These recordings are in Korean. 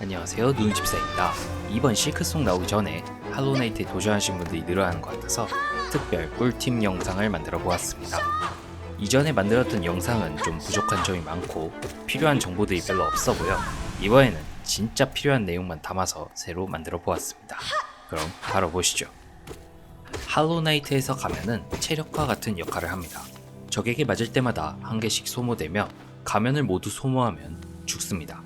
안녕하세요. 누눈집사입니다. 이번 실크송 나오기 전에 할로나이트에 도전하신 분들이 늘어나는 것 같아서 특별 꿀팁 영상을 만들어 보았습니다. 이전에 만들었던 영상은 좀 부족한 점이 많고 필요한 정보들이 별로 없어 보여 이번에는 진짜 필요한 내용만 담아서 새로 만들어 보았습니다. 그럼 바로 보시죠. 할로나이트에서 가면은 체력과 같은 역할을 합니다. 적에게 맞을 때마다 한 개씩 소모되며 가면을 모두 소모하면 죽습니다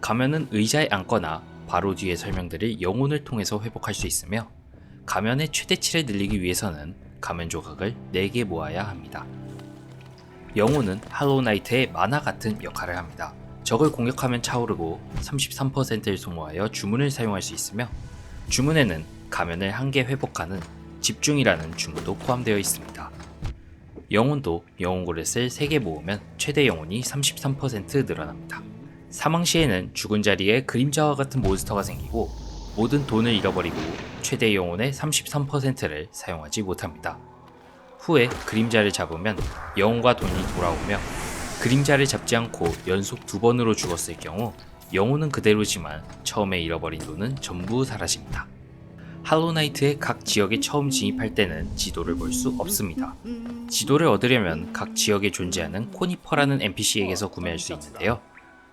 가면은 의자에 앉거나 바로 뒤에 설명드릴 영혼을 통해서 회복할 수 있으며 가면의 최대치를 늘리기 위해서는 가면 조각을 4개 모아야 합니다. 영혼은 할로나이트의 만화 같은 역할을 합니다. 적을 공격하면 차오르고 33%를 소모하여 주문을 사용할 수 있으며 주문에는 가면을 한 개 회복하는 집중이라는 주문도 포함되어 있습니다. 영혼도 영혼고렛을 3개 모으면 최대 영혼이 33% 늘어납니다. 사망 시에는 죽은 자리에 그림자와 같은 몬스터가 생기고 모든 돈을 잃어버리고 최대 영혼의 33%를 사용하지 못합니다. 후에 그림자를 잡으면 영혼과 돈이 돌아오며 그림자를 잡지 않고 연속 두 번으로 죽었을 경우 영혼은 그대로지만 처음에 잃어버린 돈은 전부 사라집니다. 할로나이트의 각 지역에 처음 진입할 때는 지도를 볼 수 없습니다. 지도를 얻으려면 각 지역에 존재하는 코니퍼라는 NPC에게서 구매할 수 있는데요.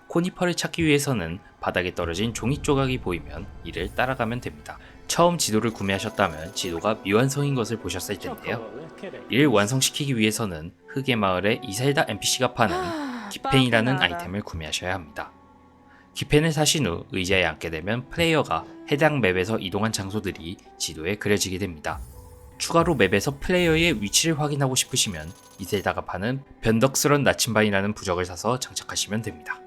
코니퍼를 찾기 위해서는 바닥에 떨어진 종이 조각이 보이면 이를 따라가면 됩니다. 처음 지도를 구매하셨다면 지도가 미완성인 것을 보셨을 텐데요. 이를 완성시키기 위해서는 흑의 마을에 이셀다 NPC가 파는 기펜이라는 아이템을 구매하셔야 합니다. 기펜을 사신 후 의자에 앉게 되면 플레이어가 해당 맵에서 이동한 장소들이 지도에 그려지게 됩니다. 추가로 맵에서 플레이어의 위치를 확인하고 싶으시면 이셀다가 파는 변덕스런 나침반이라는 부적을 사서 장착하시면 됩니다.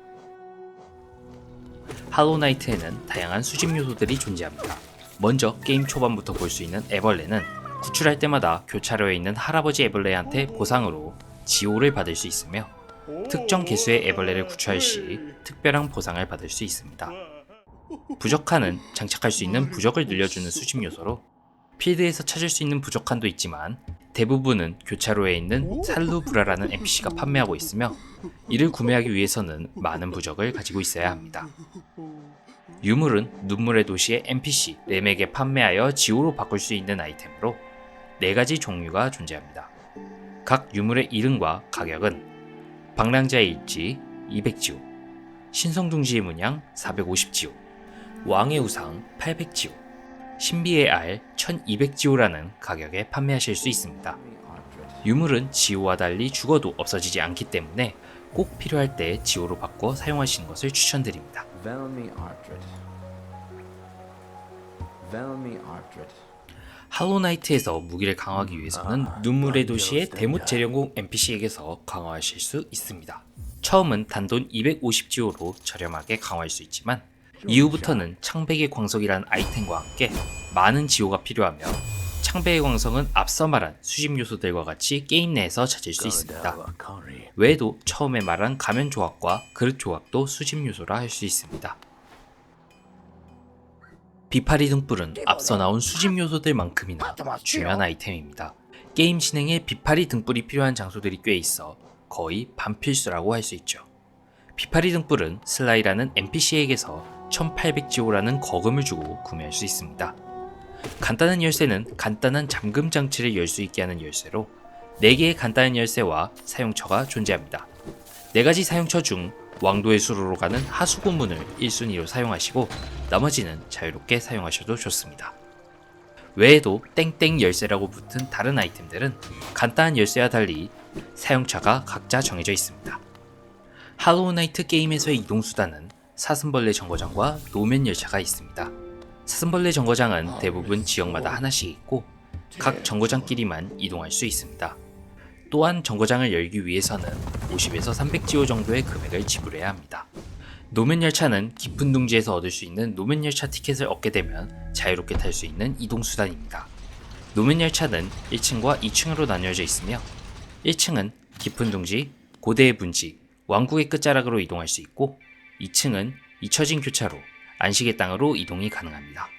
할로나이트에는 다양한 수집 요소들이 존재합니다. 먼저 게임 초반부터 볼 수 있는 애벌레는 구출할 때마다 교차로에 있는 할아버지 애벌레한테 보상으로 지호를 받을 수 있으며 특정 개수의 애벌레를 구출할 시 특별한 보상을 받을 수 있습니다. 부적칸은 장착할 수 있는 부적을 늘려주는 수집 요소로 필드에서 찾을 수 있는 부적칸도 있지만 대부분은 교차로에 있는 살루브라라는 NPC가 판매하고 있으며 이를 구매하기 위해서는 많은 부적을 가지고 있어야 합니다. 유물은 눈물의 도시의 NPC 램에게 판매하여 지호로 바꿀 수 있는 아이템으로 4가지 종류가 존재합니다. 각 유물의 이름과 가격은 방랑자의 일지 200지호, 신성둥지의 문양 450지호, 왕의 우상 800지호, 신비의 알 1200지호라는 가격에 판매하실 수 있습니다. 유물은 지호와 달리 죽어도 없어지지 않기 때문에 꼭 필요할 때 지호로 바꿔 사용하시는 것을 추천드립니다. 할로나이트에서 무기를 강화하기 위해서는 눈물의 도시의 대못 재련공 NPC에게서 강화하실 수 있습니다. 처음은 단돈 250지호로 저렴하게 강화할 수 있지만 이후부터는 창백의 광석이라는 아이템과 함께 많은 지호가 필요하며 창백의 광석은 앞서 말한 수집 요소들과 같이 게임 내에서 찾을 수 있습니다. 외에도 처음에 말한 가면 조각과 그릇 조각도 수집 요소라 할 수 있습니다. 비파리 등불은 앞서 나온 수집 요소들만큼이나 중요한 아이템입니다. 게임 진행에 비파리 등불이 필요한 장소들이 꽤 있어 거의 반필수라고 할 수 있죠. 비파리 등불은 슬라이라는 NPC에게서 1800지호라는 거금을 주고 구매할 수 있습니다. 간단한 열쇠는 간단한 잠금 장치를 열 수 있게 하는 열쇠로 4개의 간단한 열쇠와 사용처가 존재합니다. 4가지 사용처 중 왕도의 수로로 가는 하수고문을 1순위로 사용하시고 나머지는 자유롭게 사용하셔도 좋습니다. 외에도 땡땡 열쇠라고 붙은 다른 아이템들은 간단한 열쇠와 달리 사용처가 각자 정해져 있습니다. 할로우나이트 게임에서의 이동수단은 사슴벌레 정거장과 노면 열차가 있습니다. 사슴벌레 정거장은 대부분 지역마다 하나씩 있고 각 정거장끼리만 이동할 수 있습니다. 또한 정거장을 열기 위해서는 50에서 300지호 정도의 금액을 지불해야 합니다. 노면 열차는 깊은 둥지에서 얻을 수 있는 노면 열차 티켓을 얻게 되면 자유롭게 탈 수 있는 이동 수단입니다. 노면 열차는 1층과 2층으로 나뉘어져 있으며 1층은 깊은 둥지, 고대의 분지, 왕국의 끝자락으로 이동할 수 있고 2층은 잊혀진 교차로, 안식의 땅으로 이동이 가능합니다.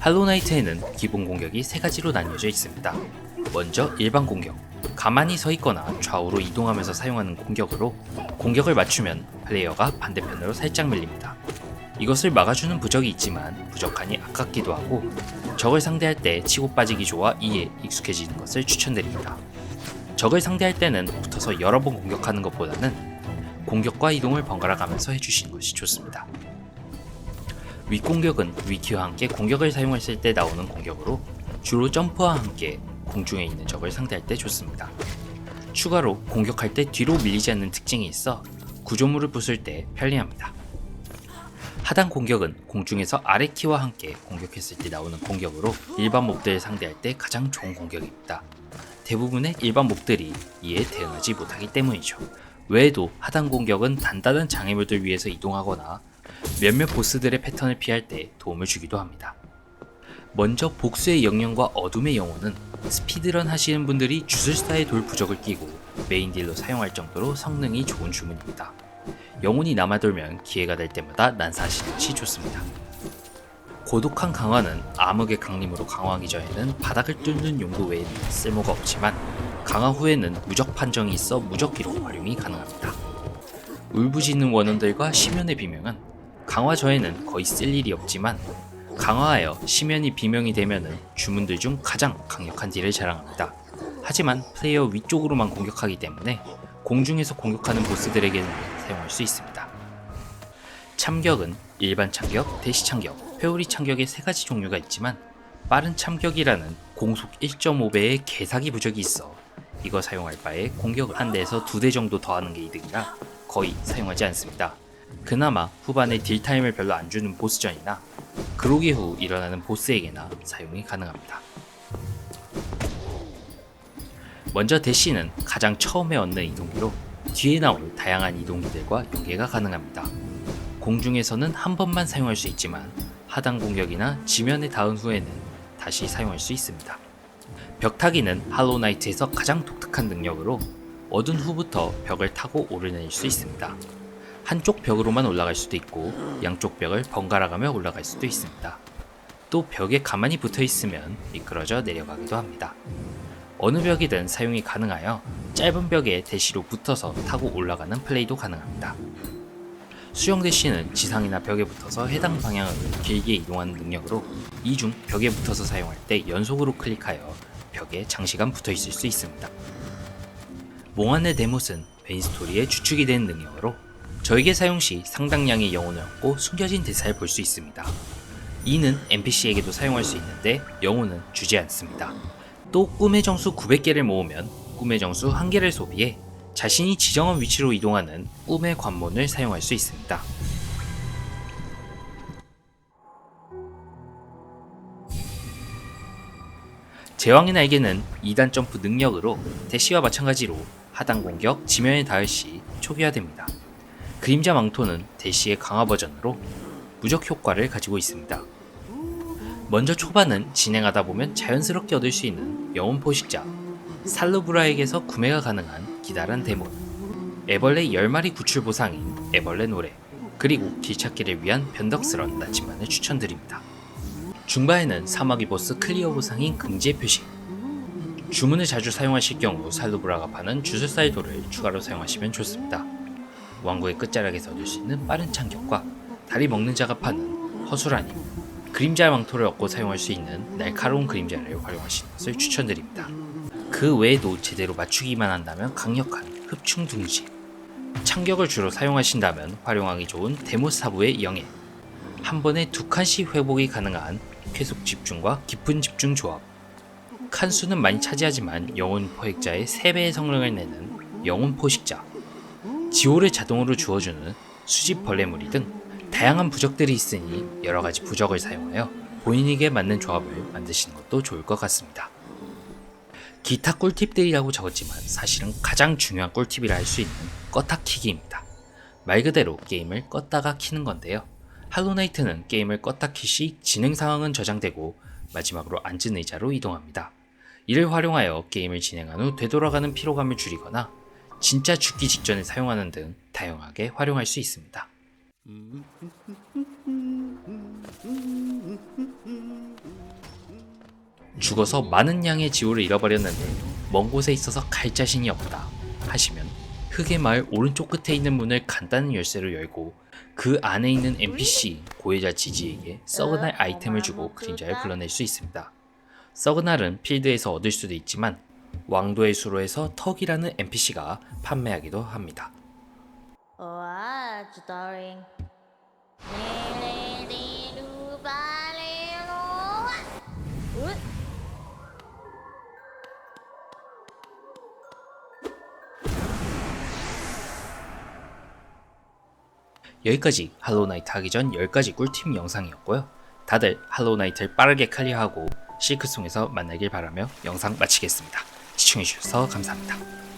할로나이트에는 기본 공격이 세 가지로 나뉘어져 있습니다. 먼저 일반 공격. 가만히 서 있거나 좌우로 이동하면서 사용하는 공격으로 공격을 맞추면 플레이어가 반대편으로 살짝 밀립니다. 이것을 막아주는 부적이 있지만 부적하니 아깝기도 하고 적을 상대할 때 치고 빠지기 좋아 이에 익숙해지는 것을 추천드립니다. 적을 상대할 때는 붙어서 여러 번 공격하는 것보다는 공격과 이동을 번갈아 가면서 해주시는 것이 좋습니다. 윗공격은 위키와 함께 공격을 사용했을 때 나오는 공격으로 주로 점프와 함께 공중에 있는 적을 상대할 때 좋습니다. 추가로 공격할 때 뒤로 밀리지 않는 특징이 있어 구조물을 부술 때 편리합니다. 하단 공격은 공중에서 아래 키와 함께 공격했을 때 나오는 공격으로 일반 몹들을 상대할 때 가장 좋은 공격입니다. 대부분의 일반 몹들이 이에 대응하지 못하기 때문이죠. 외에도 하단 공격은 단단한 장애물들 위에서 이동하거나 몇몇 보스들의 패턴을 피할 때 도움을 주기도 합니다. 먼저 복수의 영령과 어둠의 영혼은 스피드런 하시는 분들이 주술사의 돌 부적을 끼고 메인 딜로 사용할 정도로 성능이 좋은 주문입니다. 영혼이 남아돌면 기회가 될 때마다 것이 좋습니다. 고독한 강화는 암흑의 강림으로 강화하기 전에는 바닥을 뚫는 용도 외에는 쓸모가 없지만 강화 후에는 무적 판정이 있어 무적기로 활용이 가능합니다. 울부짖는 원원들과 심연의 비명은 강화 전에는 거의 쓸 일이 없지만 강화하여 심연이 비명이 되면은 주문들 중 가장 강력한 딜을 자랑합니다. 하지만 플레이어 위쪽으로만 공격하기 때문에 공중에서 공격하는 보스들에게는 사용할 수 있습니다. 참격은 일반 참격, 대시 참격, 회오리 참격의 세 가지 종류가 있지만 빠른 참격이라는 공속 1.5배의 개사기 부적이 있어 이거 사용할 바에 공격을 한 대에서 두 대 정도 더 하는 게 이득이라 거의 사용하지 않습니다. 그나마 후반에 딜타임을 별로 안 주는 보스전이나 그로기 후 일어나는 보스에게나 사용이 가능합니다. 먼저 대시는 가장 처음에 얻는 이동기로 뒤에 나올 다양한 이동기들과 연계가 가능합니다. 공중에서는 한 번만 사용할 수 있지만 하단 공격이나 지면에 닿은 후에는 다시 사용할 수 있습니다. 벽타기는 할로나이트에서 가장 독특한 능력으로 얻은 후부터 벽을 타고 오르내릴 수 있습니다. 한쪽 벽으로만 올라갈 수도 있고 양쪽 벽을 번갈아 가며 올라갈 수도 있습니다. 또 벽에 가만히 붙어 있으면 미끄러져 내려가기도 합니다. 어느 벽이든 사용이 가능하여 짧은 벽에 대시로 붙어서 타고 올라가는 플레이도 가능합니다. 수영 대시는 지상이나 벽에 붙어서 해당 방향으로 길게 이동하는 능력으로 이중 벽에 붙어서 사용할 때 연속으로 클릭하여 벽에 장시간 붙어 있을 수 있습니다. 몽환의 데못은 베인스토리의 주축이 되는 능력으로 저에게 사용 시 상당량의 영혼을 얻고 숨겨진 대사를 볼 수 있습니다. 이는 NPC에게도 사용할 수 있는데 영혼은 주지 않습니다. 또 꿈의 정수 900개를 모으면 꿈의 정수 1개를 소비해 자신이 지정한 위치로 이동하는 꿈의 관문을 사용할 수 있습니다. 제왕의 날개는 2단 점프 능력으로 대시와 마찬가지로 하단 공격, 지면에 닿을 시 초기화됩니다. 그림자 망토는 대시의 강화 버전으로 무적 효과를 가지고 있습니다. 먼저 초반은 진행하다 보면 자연스럽게 얻을 수 있는 영혼 포식자 살루브라에게서 구매가 가능한 기다란 데몬 애벌레 10마리 구출 보상인 애벌레 노래 그리고 길찾기를 위한 변덕스러운 나침반을 추천드립니다. 중반에는 사마귀 보스 클리어 보상인 금지의 표시 주문을 자주 사용하실 경우 살루브라가 파는 주술사의 돌을 추가로 사용하시면 좋습니다. 왕국의 끝자락에서 얻을 수 있는 빠른 참격과 다리 먹는 자가 파는 허술하니 그림자 망토를 얻고 사용할 수 있는 날카로운 그림자를 활용하시는 것을 추천드립니다. 그 외에도 제대로 맞추기만 한다면 강력한 흡충 둥지 참격을 주로 사용하신다면 활용하기 좋은 데모사부의 영예 한 번에 두 칸씩 회복이 가능한 쾌속 집중과 깊은 집중 조합 칸수는 많이 차지하지만 영혼 포획자의 3배의 성능을 내는 영혼 포식자 지호를 자동으로 주어주는 수집 벌레무리 등 다양한 부적들이 있으니 여러 가지 부적을 사용하여 본인에게 맞는 조합을 만드시는 것도 좋을 것 같습니다. 기타 꿀팁들이라고 적었지만 사실은 가장 중요한 꿀팁이라 할 수 있는 껐다 키기입니다. 말 그대로 게임을 껐다가 키는 건데요. 할로나이트는 게임을 껐다 키시 진행 상황은 저장되고 마지막으로 앉은 의자로 이동합니다. 이를 활용하여 게임을 진행한 후 되돌아가는 피로감을 줄이거나 진짜 죽기 직전에 사용하는 등 다양하게 활용할 수 있습니다. 죽어서 많은 양의 지호를 잃어버렸는데 먼 곳에 있어서 갈 자신이 없다 하시면 흙의 마을 오른쪽 끝에 있는 문을 간단한 열쇠로 열고 그 안에 있는 NPC 고해자 지지에게 썩은 알 아이템을 주고 그림자를 불러낼 수 있습니다. 썩은 알은 필드에서 얻을 수도 있지만 왕도의 수로에서 턱이라는 NPC가 판매하기도 합니다. Balelo. What? 여기까지 할로우나이트 하기 전 10가지 꿀팁 영상이었고요. 다들 할로우나이트를 빠르게 클리어하고 실크송에서 만나길 바라며 영상 마치겠습니다. 시청해주셔서 감사합니다.